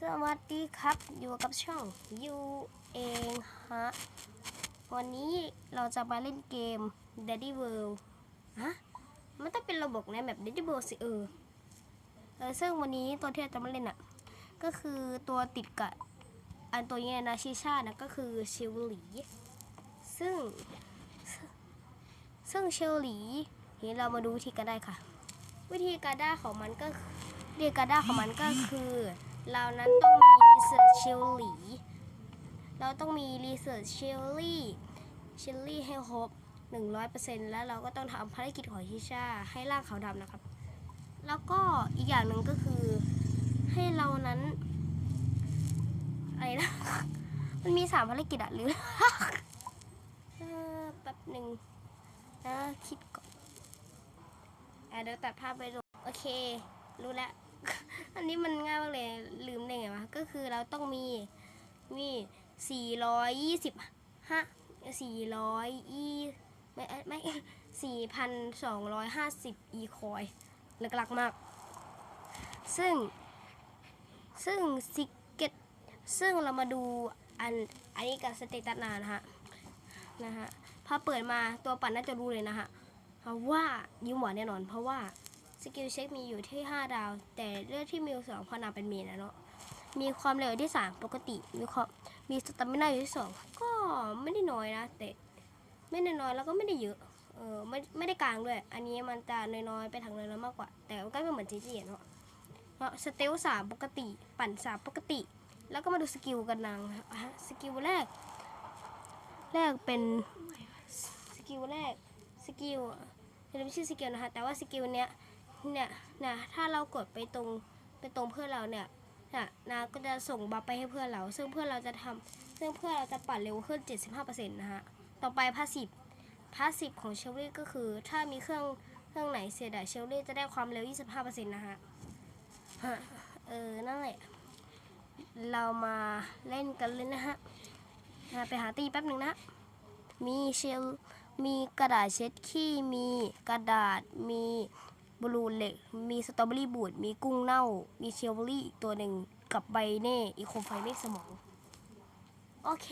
สวัสดีครับ อยู่กับช่องยูเองฮะ วันนี้เราจะมาเล่นเกม Daddy World ฮะ มันต้องเป็นระบบในแบบ Daddy World สิเออ เออ ซึ่งวันนี้ตัวที่เราจะมาเล่นอะ ก็คือตัวติดกับอันตัวนี้นะชิชานะก็คือเชิวหลี ซึ่ง ซึ่งเชลลีนี่เรามาดูวิธีการได้ค่ะ วิธีการได้ของมันก็คือ วิธีกรได้ของมันก็คือ เรานั้นต้องมีรีเสิร์ชเชลลี่เราต้องมีรีเสิร์ชเชลลี่เชลลี่ให้ครบ100%แล้วเราก็ต้องทำภารกิจของชิชาให้ร่างขาวดำนะครับ แล้วก็อีกอย่างหนึ่งก็คือให้เรานั้นอะไรนะมันมีสามภารกิจอะหรือแป๊บหนึ่งนะคิดก่อนอะเดี๋ยวตัดภาพไปดูโอเค รู้แล้ว อันนี้มันง่ายมากเลยลืมได้ไงวะก็คือเราต้องมีมีสี่ร้อยยี่สิบห้าสี่ร้อยยี่ไม่ไม่สี่พันสองร้อยห้าสิบอีคอยหลักๆมาก ซึ่ง ซึ่งซิกเก็ตซึ่งเรามาดูอันอันนี้กับสเตตัสนานะฮะนะฮะพอเปิดมาตัวปั่นน่าจะรู้เลยนะฮะว่ายิ้มหวานแน่นอนเพราะว่า สกิลเช็คมีอยู่ที่ 5 ดาว แต่เลือดที่มิวสองพอนางเป็นเมนนะเนาะมีความเร็วที่ 3 ปกติ มีความมีสตามินาอยู่ที่ 2 ก็ไม่ได้น้อยนะ แต่ไม่ได้น้อยแล้วก็ไม่ได้เยอะเออไม่ไม่ได้กลางด้วย อันนี้มันจะน้อยๆไปทางน้อยๆมากกว่า แต่ก็ไม่เหมือนจีจีเนาะเนาะสเตลสามปกติ ปั่นสามปกติ แล้วก็มาดูสกิลกันนางฮะสกิลแรก แรกเป็นสกิลแรกสกิลจะไม่ใช่สกิลนะคะแต่ว่าสกิลเนี้ย เนี่ยนะถ้าเรากดไปตรงไปตรงเพื่อนเราเนี่ยนะนาก็จะส่งบัฟไปให้เพื่อนเรา ซึ่งเพื่อนเราจะทำซึ่งเพื่อนเราจะปั่นเร็วขึ้น 75%นะฮะต่อไปพาสซีฟพาสซีฟของเชลลี่ก็คือ ถ้ามีเครื่องเครื่องไหนเสียดายเชลลี่จะได้ความเร็ว 25%นะฮะฮะเออนั่นแหละเรามาเล่นกันเลยนะฮะอะไปหาตีแป๊บหนึ่งนะ มีเชลมีกระดาษเช็ดขี้ มีกระดาษ มี บลูเหล็ก มีสตรอเบอรี่บูด มีกุ้งเน่า มีเชลเบอรี่อีกตัวหนึ่ง กับใบเน่อีโคมไฟเมฆสมอง โอเค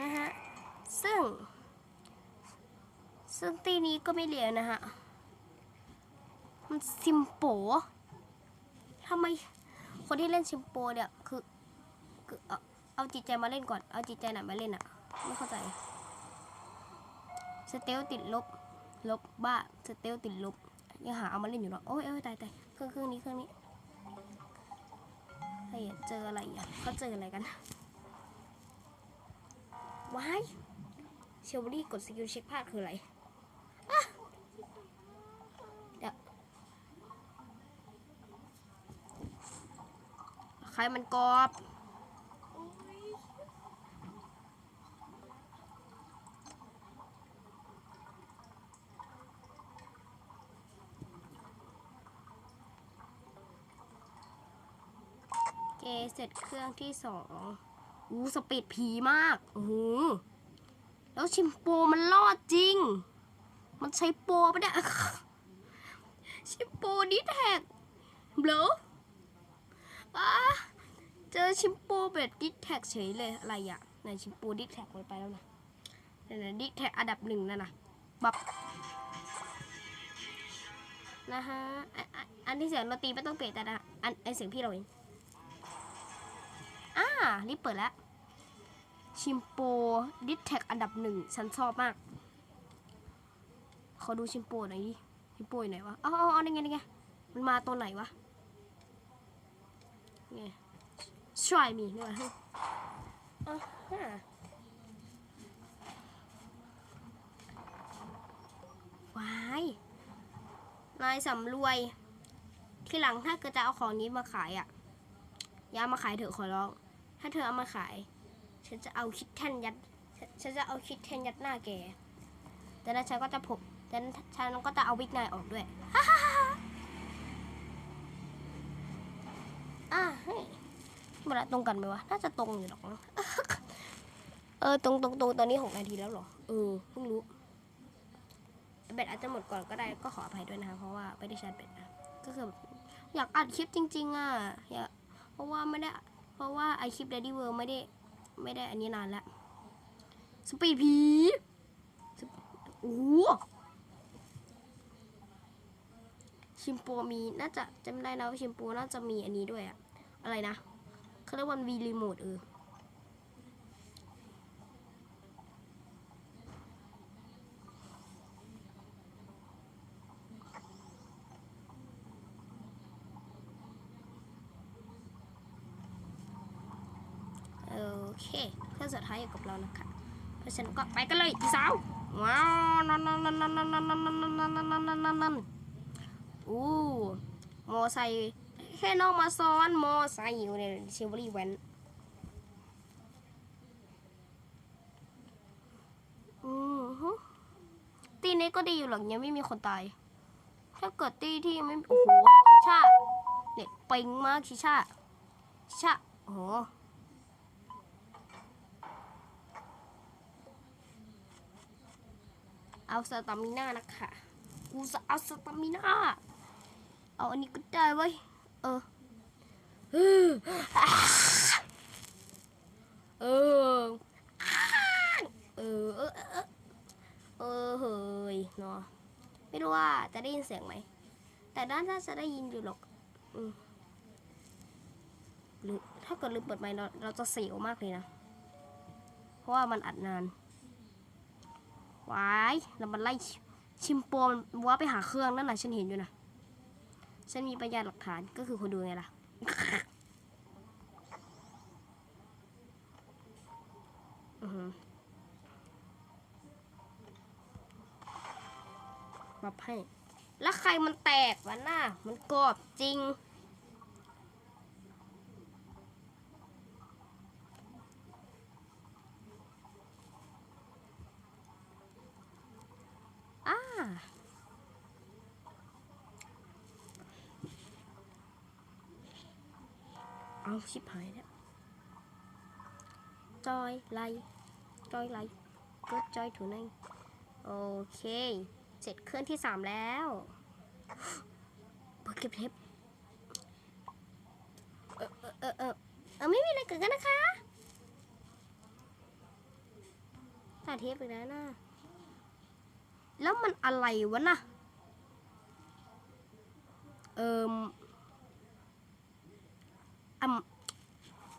นะฮะ ซึ่ง ซึ่งตีนี้ก็ไม่เหลียวนะฮะ มันซิมโปทำไม คนที่เล่นซิมโปเนี่ยคือคือเอาเอาจิตใจมาเล่นก่อน เอาจิตใจไหนมาเล่นอะไม่เข้าใจ สเตลติดลบ ลบบ้าสเตลติดลบยังหาเอามาเล่นอยู่หรอโอ้ยโอ้ยตายตายเครื่องเครื่องนี้เครื่องนี้เฮ้ยเจออะไรอะเขาเจออะไรกันว้ายเชลลี่กดสกิลเช็คพลาดคืออะไรอะเดี๋ยวใครมันกรอบ เสร็จเครื่องที่สองอู้สปีดผีมากโอ้โหแล้วชิมโปมันรอดจริง มันใช้โปรปะเนี่ยชิมโปดิแท็กเบลออะเจอชิมโปแบบดิแท็กเฉยเลยอะไรอะไหนชิมโปดิแท็กไปแล้วนะไหนดิแท็กอันดับหนึ่งนั่นนะบับนะฮะอะอะอันที่เสียงดนตรีไม่ต้องเปลี่ยนแต่นะอันไอเสียงพี่เราเอง อ่ารีบเปิดแล้ว ชิมโปดิสแท็กอันดับหนึ่งฉันชอบมาก ขอดูชิมโปหน่อยดิ ชิมโปอยู่ไหนวะอ๋ออ๋อนี่ไงนี่ไงมันมาตัวไหนวะไงช่วยมีนี่วะอ๋อฮะวายนายสำรวย ที่หลังถ้าเกิดจะเอาของนี้มาขายอะ อย่ามาขายเถอะขอร้อง ถ้าเธอเอามาขาย ฉันจะเอาคิดแทนยัด ฉันจะเอาคิดแทนยัดหน้าแกแต่นั้นฉันก็จะผมแต่นั้นฉันก็จะเอาวิกนายออกด้วยอะเฮ้ยเวลาตรงกันไหมวะ น่าจะตรงอยู่หรอกเออตรงตรงตรงตอนนี้หกนาทีแล้วหรอ เออเพิ่งรู้แบตอาจจะหมดก่อนก็ได้ก็ขออภัยด้วยนะคะเพราะว่าไม่ได้ชาร์จแบตนะก็คืออยากอัดคลิปจริง ๆอะอยากเพราะว่าไม่ได้ เพราะว่าไอคลิป Daddy World ไม่ได้ไม่ได้อันนี้นานแล้วสปีดผีโอ้ชิมโปมีน่าจะจำได้นะว่าชิมโปน่าจะมีอันนี้ด้วยอะอะไรนะเขาเรียกว่าวีรีโมทเออ โอเคเพื่อนสุดท้ายอยู่กับเรานะคะเพราะฉะนั้นก็ไปกันเลยอีสาวว้าวนันนันนันนันนันนันนันนันนันนันนันนันอู้มอไซค์แค่น้องมาซ้อนมอไซค์อยู่ในเชลเวอรี่แวนอือฮึตีนี้ก็ดีอยู่หรอกยังไม่มีคนตาย ถ้าเกิดตีที่ไม่โอ้โหชิชาเนี่ยเปิงมากชิชาชิชาโอ้โห เอาสตามิน่านะคะกูจะเอาสตามิน่าเอาอันนี้ก็ได้เว้เออเออเออเออเออเฮ้ยเนาะไม่รู้ว่าจะได้ยินเสียงไหม แต่ด้านน่าจะได้ยินอยู่หรอกอืมหรือถ้าเกิดลืมเปิดไมค์เราเราจะเสียวมากเลยนะ เพราะว่ามันอัดนาน วายแล้วมันไล่ชิมโปมันว่าไปหาเครื่องนั่นน่ะฉันเห็นอยู่นะฉันมีพยานหลักฐานก็คือคนดูไงล่ะอือหือมาให้ แล้วใครมันแตกวะหน่ะมันกรอบจริง อ่า เอา ชิบหายแล้วจอยไลจอยไลก็จอยถูนั่งโอเค เสร็จเครื่องที่สามแล้วเปิดเก็บเทปเออเออเออเออไม่มีอะไรเกิดกันนะคะตัดเทปอีกแล้วนะแล้วมันอะไรวะน่ะเออม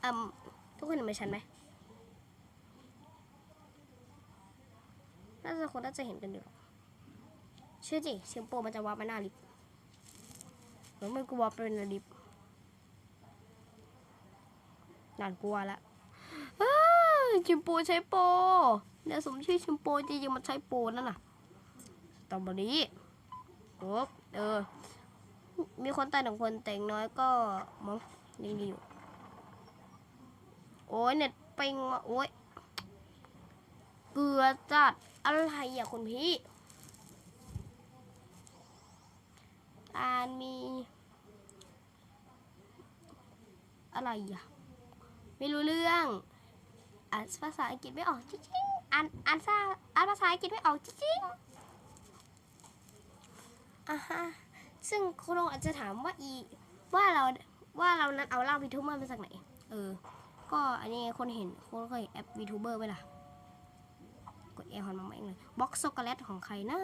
อืมทุกคนเห็นไหมฉันไหมน่าจะคนน่าจะเห็นกันอยู่หรอกชื่อจิเชมโปมันจะวาร์ปมาหน้าลิฟต์แล้วมันก็วาร์ปไปในลิฟต์น่ากลัวละอ้วชิมโปใช้โปเนี่ยสมชื่อชิมโปจริงๆมันใช้โปนั่นน่ะตอเบอรี่โอ้เออ มีคนตายหนึ่งคนแต่งน้อยก็มั้งยังดีอยู่ โอ้ยเน็ตเปิงมาโอ้ยเกลือจัดอะไรอะคุณพี่การมี อะไรอะ ไม่รู้เรื่องอ่านภาษาอังกฤษไม่ออกจริงๆอ่านอ่านภาษาอ่านภาษาอังกฤษไม่ออกจริงๆอ่าฮะซึ่งคุณลงอาจจะถามว่าอีว่าเราว่าเรานั้นเอาเล่าวีทูเบอร์มาจากไหน เออ ก็อันนี้คนเห็นคนเคยแอปวีทูเบอร์ไหมล่ะ กดแอร์ฮอนมาใหม่เลยบ็อกช็อกโกแลตของใครนะ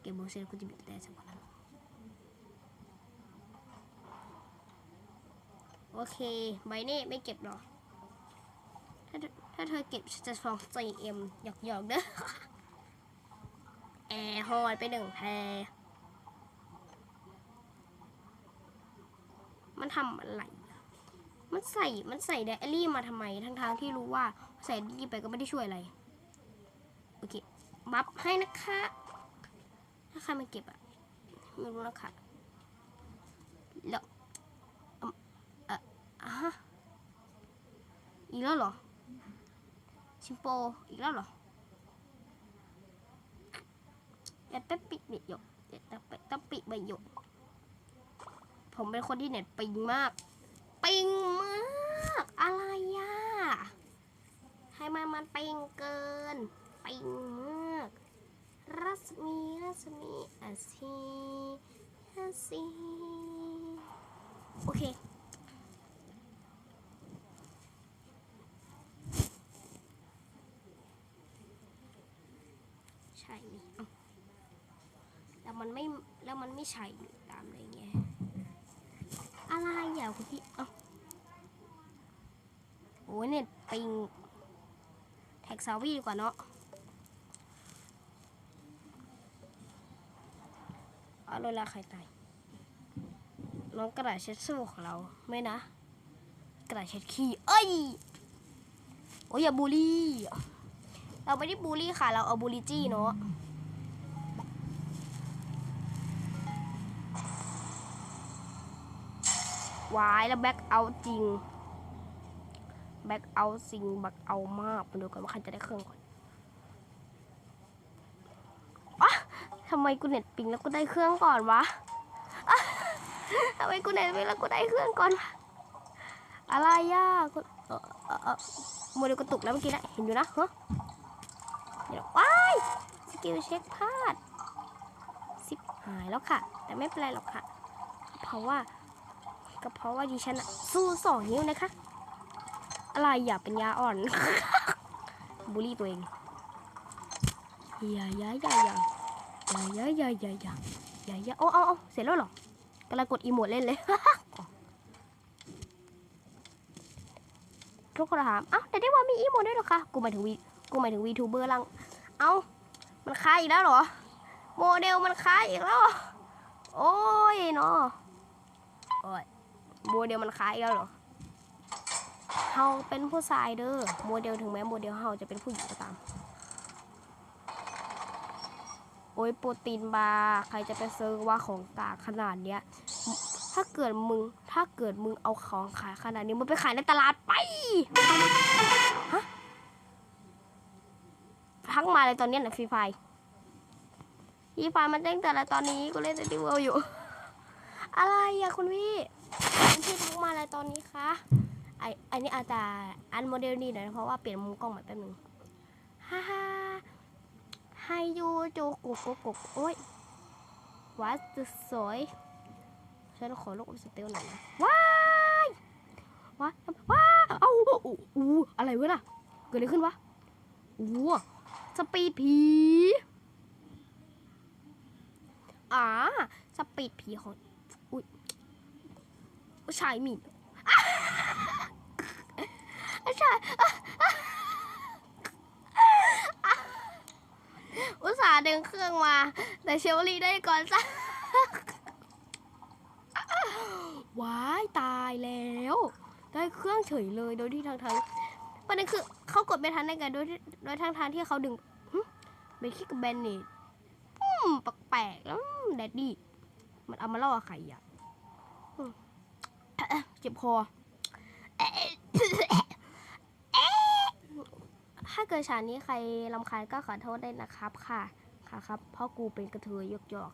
เก็บโบเซลคุณจะบีบแต่สักวันนั้นโอเค ใบนี้ไม่เก็บหรอกถ้าถ้าเธอเก็บจะฟ้อง CM หยอกหยอกเด้อแอร์ฮอนไปหนึ่งแพรมันทำอะไร มันใส่ มันใส่ไดอารี่มาทำไม ทั้งทางที่รู้ว่าใส่ดี่ไปก็ไม่ได้ช่วยอะไร โอเค บัฟให้นะคะ ถ้าใครมาเก็บอะไม่รู้นะคะแล้วเอ่ออะอีกแล้วเหรอ ชิมโป อีกแล้วเหรออย่าเป๊ะปิดเบยดหยกอย่าตะเปะตะปิใบหยกผมเป็นคนที่เน็ตปิงมาก ปิงมาก อะไรอะให้มันมันปิงเกิน ปิงมาก รัศมีรัศมีอาชีสิโอเคใช่นี่เอาแล้วมันไม่ แล้วมันไม่ใช่ตามอะไรเงี้ย อะไรอย่าคุณพี่ เอ้า อ้ยเน็ตปิงแท็กซาวีดีกว่าเนาะเอาเลยละใครตายน้องกระดาษเช็ดสู้ของเราไม่นะ กระดาษเช็ดขี้เอ้ยโอ้ยอย่าบูลลี่ เราไม่ได้บูลลี่ค่ะ เราเอาบูลลี่จี้เนาะวายแล้วแบ็คเอาจริง แบ็คเอาจริงแบ็คเอามากมาดูกันว่าใครจะได้เครื่องก่อนอะทำไมกูเน็ตปิงแล้วกูได้เครื่องก่อนวะะทำไมกูเน็ตปิงแล้วกูได้เครื่องก่อนวะอะไรอะกูเอเออเออโมเดลกระตุกแล้วเมื่อกี้นะเห็นอยู่นะเดี๋ยวว้ายสกิลเช็คพลาดสิบหายแล้วค่ะ แต่ไม่เป็นไรหรอกค่ะ เพราะว่าก็เพราะว่าดิฉันอะสู้สองนิ้วนะคะ อะไรอย่าเป็นยาอ่อน บูลลี่ตัวเองอย่าอย่าอย่าอย่าอย่าอย่าอย่าอย่าอย่าอย่าโอ้เอาเอาเสร็จแล้วหรอกำลังกดอีโมดเล่นเลยทุกคนถามเอ้าแต่ได้ว่ามีอีโมดด้วยหรอคะกูหมายถึงวีกูหมายถึงวีทูเบอร์ลัง เอ้ามันค้างอีกแล้วหรอ โมเดลมันค้างอีกแล้วโอ้ยเนาะโอ้ยโมเดลมันค้ายกันเหรอ เฮาเป็นผู้ชายเด้อโมเดลถึงแม้โมเดลเฮาจะเป็นผู้หญิงก็ตาม โอ้ยโปรตีนบาร์ใครจะไปซื้อว่าของกากขนาดเนี้ย ถ้าเกิดมึงถ้าเกิดมึงเอาของขายขนาดนี้มึงไปขายในตลาดไปฮะทักมาเลยตอนนี้นะฟรีไฟฟรีไฟมันเด้งแต่ละตอนนี้กูเล่นแต่ดิวอยู่ อะไรอะคุณพี่คุณพี่ทักมาอะไรตอนนี้คะ ออันนี้อาจจะอันโมเดลนี่หน่อยเพราะว่าเปลี่ยนมุมกล้องใหม่แป๊บนึงฮ่าฮ่าไฮยูจกุกกุกกุกโอ้ยว้าจะสวยฉันขอลูกสเตลหน่อยนะว้ายว้ายว้าเอ้าอู้อู้อะไรวะน่ะเกิดอะไรขึ้นวะอู้สปีดผีอ่าสปีดผีของอุ้ยชายมี หมิ่นชายอุตส่าห์ดึงเครื่องมา แต่เชลลี่ได้ก่อนซะว้ายตายแล้ว ได้เครื่องเฉยเลยโดยที่ทางทางประเด็นคือเขากดไม่ทันได้ไงโดยโดยทางทางที่เขาดึงหึเบคิกกับแบนนี่อืมแปลกๆแล้วแดดดี้มันเอามาล่อใครอะเจ็บคอ ถ้าเกิดฉากนี้ใครลำคาญก็ขอโทษได้นะครับค่ะ ค่ะครับเพราะกูเป็นกระเทยยกยอก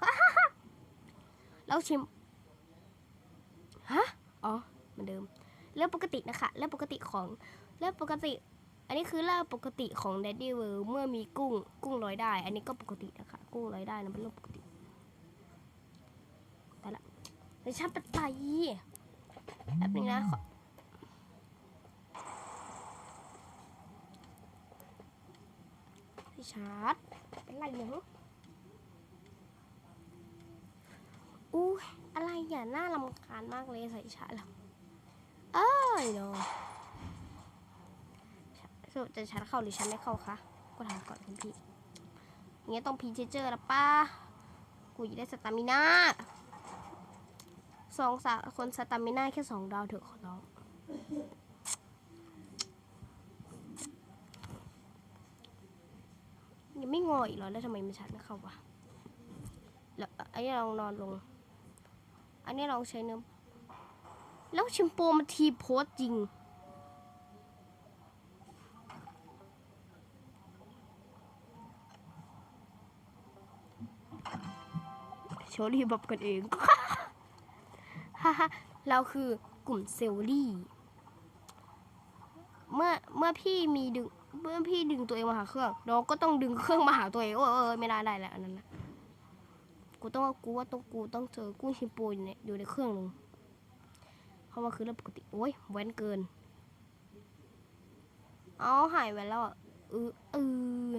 แล้วชิม ฮะ อ๋อ เหมือนเดิม เรื่องปกตินะคะ เรื่องปกติของ เรื่องปกติ อันนี้คือเรื่องปกติของ Daddy World เมื่อมีกุ้ง กุ้งลอยได้ อันนี้ก็ปกตินะคะ กุ้งลอยได้นะเป็นเรื่องปกติแต่ละในชาติปัตไตยแป๊บนึงนะขอ พี่ชาร์จเป็นไรเนี่ยฮะอู้อะไรอย่าน่ารำคาญมากเลยใส่ชาร์จแล้วเอ้ยเนาะสรุปจะชาร์จเข้าหรือชาร์จไม่เข้าคะก็ถามก่อนคุณพี่อย่างเงี้ยต้องพีเจอร์ล้วป้ากูยได้สตามิน่าสองสาคนสตามิน่าแค่สองดาวเถอะขอร้องยังไม่ง อีกเหรอแล้วทำไมมันชัดไม่เข้าวะแล้วอันนี้ลองนอนลง อันนี้ลองใช้เนื้อแล้วชิมโปมันทีโพสจริง โชว์รีบบกันเอง ฮ่าฮ่าเราคือกลุ่มเซลลี่ เมื่อเมื่อพี่มีดึง เมื่อพี่ดึงตัวเองมาหาเครื่องน้องก็ต้องดึงเครื่องมาหาตัวเองโอ้เออไม่ได้ได้แล้วอันนั้นนะกูต้องกูว่าต้องกูต้องเจอกุ้งชิมปูอยู่ในอยู่ในเครื่องนึงเพราะว่าคือเรื่องปกติโอ้ยแว้นเกินเอาหายไปแล้วอะเออเออ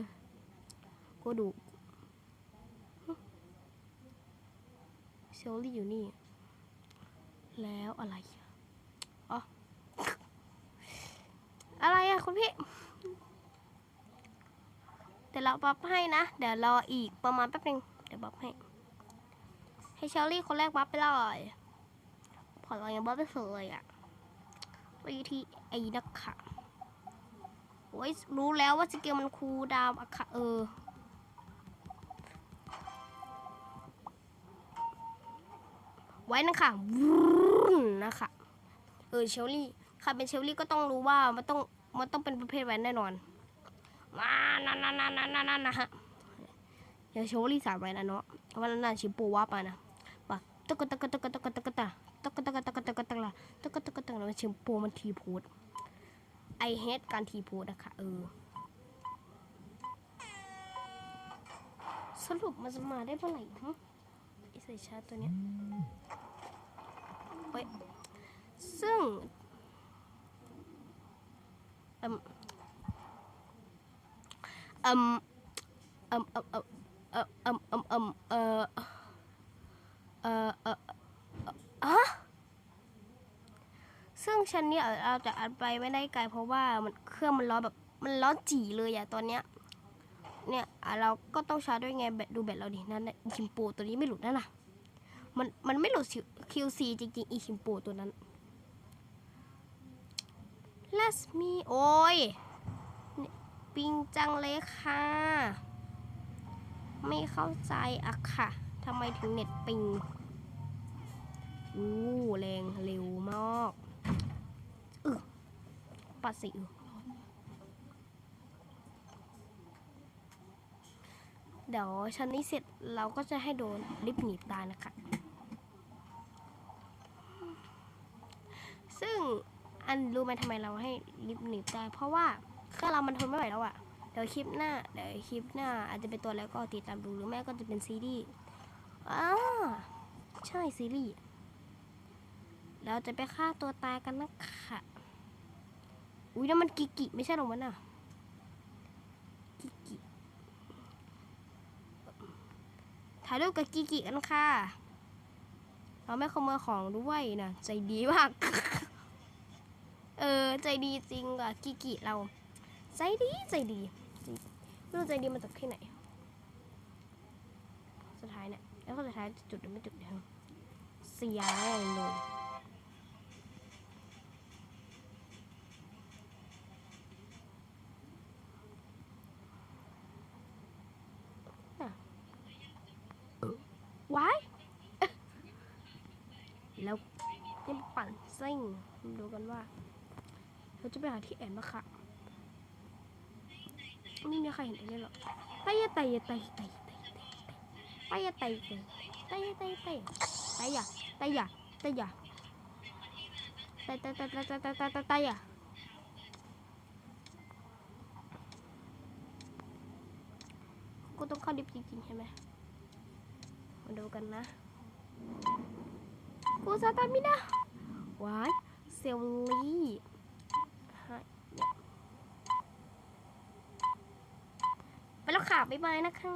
กูดูเชลลี่อยู่นี่ แล้วอะไรอ๋ออะไรอะคุณพี่ ดี๋ยวเราบัฟให้นะ เดี๋ยวรออีกประมาณแป๊บนึง เดี๋ยวบัฟให้ ให้เชลลี่คนแรกบัฟไปเลยพอเรายังบัฟไม่เคยอะไปที่ไอ้นักข่าโอ้ยรู้แล้วว่าสเกลมันคูดาวอะค่ะเออไว้นะคะวูนนะคะ เออเชลลี่ใครเป็นเชลลี่ก็ต้องรู้ว่ามันต้อง มันต้องเป็นประเภทแว้นแน่นอน มานั่นนั่นนั่นนั่นานนะฮะอย่าเชลลี่สามแว้นะเนาะวันนั้นชิปูว่าไปนะป่ะตกตกตกตกตกตะตกตกตกตกตะละตกตกะตะละชิปูมันทีโพดไอเฮดการทีโพดนะค่ะเออสรุปมันจะมาได้เมื่อไหร่ฮะไอใส่ชาตัวเนี้ยเฮ้ยซึ่งเอืมอืมอืมอืมอืมอืมเออเออเอออะซึ่งชั้นนี้เราจะอัดไปไม่ได้ไกลเพราะว่ามันเครื่องมันร้อนแบบมันร้อนจีเลยอะตอนเนี้ยเนี่ยเราก็ต้องชาร์จด้วยไงแบตดูแบตเราดินั่นคิมโปตัวนี้ไม่หลุดนั่นน่ะมันมันไม่หลุดคิวซีจริงๆอีคิมโปตัวนั้น Let's me โอ้ย ปิงจังเลยค่ะ ไม่เข้าใจอะค่ะทำไมถึงเน็ตปิงอู้แรงเร็วมากอึปัดสิเดี๋ยวชั้นนี้เสร็จเราก็จะให้โดนลิฟหนีบตานะคะ ซึ่งอันรู้ไหมทำไมเราให้ลิฟหนีบได้เพราะว่า เครื่องเรามันทนไม่ไหวแล้วอะเดี๋ยวคลิปหน้าเดี๋ยวคลิปหน้า อาจจะเป็นตัวแล้วก็ติดตามดูหรือแม่ก็จะเป็นซีรีส์อ่าใช่ซีรีส์เราจะไปฆ่าตัวตายกันนะค่ะอุ้ยนั่นมันกิกิไม่ใช่หรอมันอะกิกิถ่ายรูปกับกิกิกันค่ะ เราไม่ขโมยของด้วยนะใจดีมาก เออ ใจดีจริงอะกิกิเรา ใจดีใจดีไม่รู้ใจดีมาจากที่ไหน สุดท้ายเนี่ยแล้วก็สุดท้ายจุดหรือไม่จุดเนี่ยเสียแรงเลยว้ายแล้วนี่ปั่นซิ่งดูกันว่า เราจะไปหาที่แอบมาค่ะ ไม่มีใครเห็นไอ้นี่หรอกไตยะไตยะไตยะไตยะไตยะไตยะไตยะไตยะไตยะไตยะไตยะไตยะไตยะไตไตไตไตไตไตไตไตไตยะกูต้องเข้าดิบจริงๆใช่ไหมมาดูกันนะกูสตามินะวายเซลลี่ฮะเนี่ยไป แล้วค่ะ บ๊ายบายนะคะ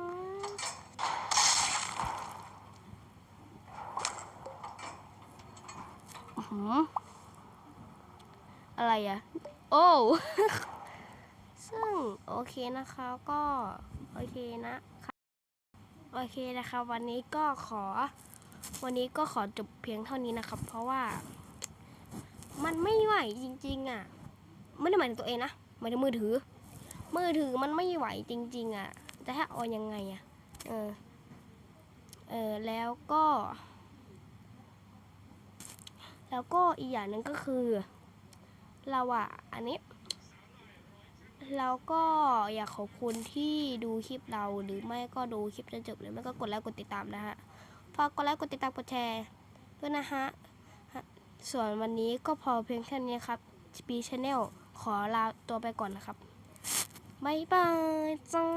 อื้อหือะไรอะโอ้ซึ่งโอเคนะคะก็โอเคนะคะโอเคนะคะวันนี้ก็ขอ วันนี้ก็ขอจบเพียงเท่านี้นะครับ เพราะว่า มันไม่ไหวจริง ๆอะ ไม่ได้หมายถึงตัวเองนะหมายถึงมือถือ มือถือมันไม่ไหวจริง ๆ อะ จะให้เอายังไงอะ เออ เออ แล้วก็ แล้วก็อีกอย่างหนึ่งก็คือ เราอะ อันนี้เราก็อยากขอบคุณที่ดูคลิปเราหรือไม่ก็ดูคลิปจนจบหรือไม่ก็กดไลค์กดติดตามนะฮะ ฝากกดไลค์กดติดตามกดแชร์ด้วยนะฮะ ส่วนวันนี้ก็พอเพียงแค่นี้ครับปีชาแนลขอลาตัวไปก่อนนะครับ บายบายจ้า